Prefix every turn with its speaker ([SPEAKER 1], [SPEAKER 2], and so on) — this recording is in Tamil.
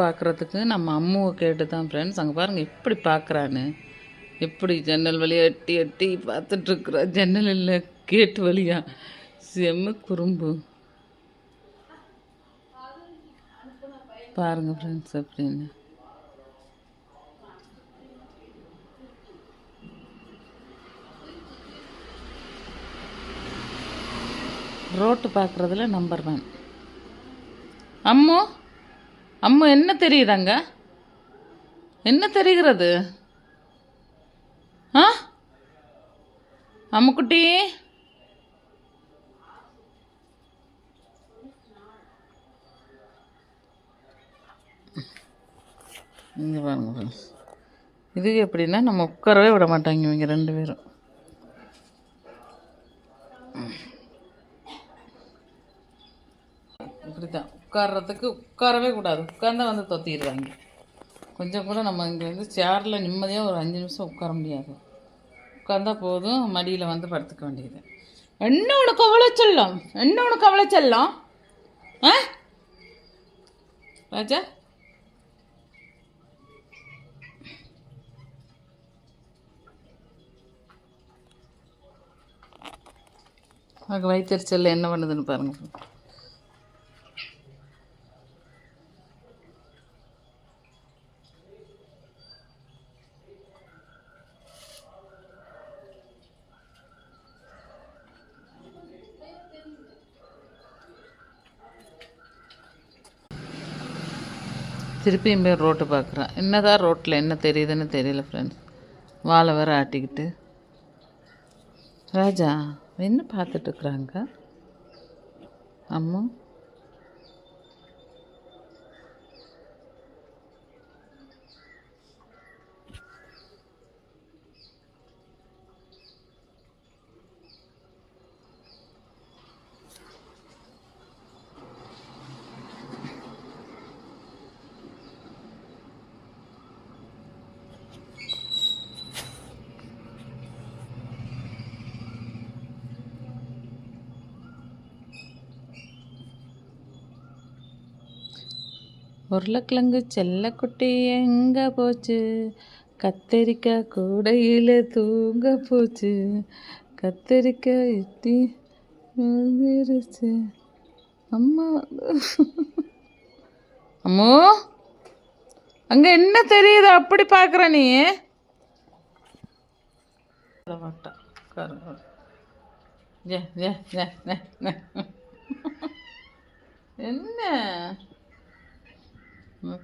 [SPEAKER 1] பார்க்குறதுக்கு நம்ம அம்முவை கேட்டு தான் ஃப்ரெண்ட்ஸ் அங்கே பாருங்கள் எப்படி பார்க்குறான்னு எப்படி ஜன்னல் வழியாக எட்டி எட்டி பார்த்துட்ருக்குறா ஜன்னல் இல்லை கேட்டு வழியா. செம்ம குறும்பு. பாருங்கள் ஃப்ரெண்ட்ஸ் அப்படின்னு. ரோட்டு பார்க்குறதுல நம்பர் ஒன் அம்மு? அம்மு என்ன தெரியுதாங்க? என்ன தெரிகிறது? ஆ? அம்முக்குட்டி? இங்கே பாருங்க இது எப்படின்னா நம்ம உட்காரவே விட மாட்டாங்க இவங்க ரெண்டு பேரும். இப்படி தான் உட்கார்றதுக்கு உட்காரவே கூடாது. உட்கார்ந்தா வந்து தொத்திடுவாங்க. கொஞ்சம் கூட நம்ம இங்கே வந்து சேரில் நிம்மதியாக ஒரு அஞ்சு நிமிஷம் உட்கார முடியாது. உட்காந்தா போதும் மடியில் வந்து படுத்துக்க வேண்டியது. என்ன உனக்கு அவ்வளோ செல்லம்? என்ன உனக்கு அவ்வளோ செல்லம்? ஆ? ராஜா? அதுக்கு என்ன பண்ணுதுன்னு பாருங்கள் திருப்பியும் போய் ரோட்டு பார்க்குறான் என்னதான் ரோட்டில் என்ன தெரியுதுன்னு தெரியல ஃப்ரெண்ட்ஸ் வாழை வர ஆட்டிக்கிட்டு. ராஜா என்ன பார்த்துட்ருக்குறாங்க அம்மா? உருளைக்கிழங்கு செல்லக்குட்டி எங்கே போச்சு? கத்தரிக்காய் கூடையில் தூங்க போச்சு. கத்தரிக்காய் எட்டி அம்மா. அம்மோ அங்கே என்ன தெரியுது? அப்படி பார்க்குற நீ? என்ன? Okay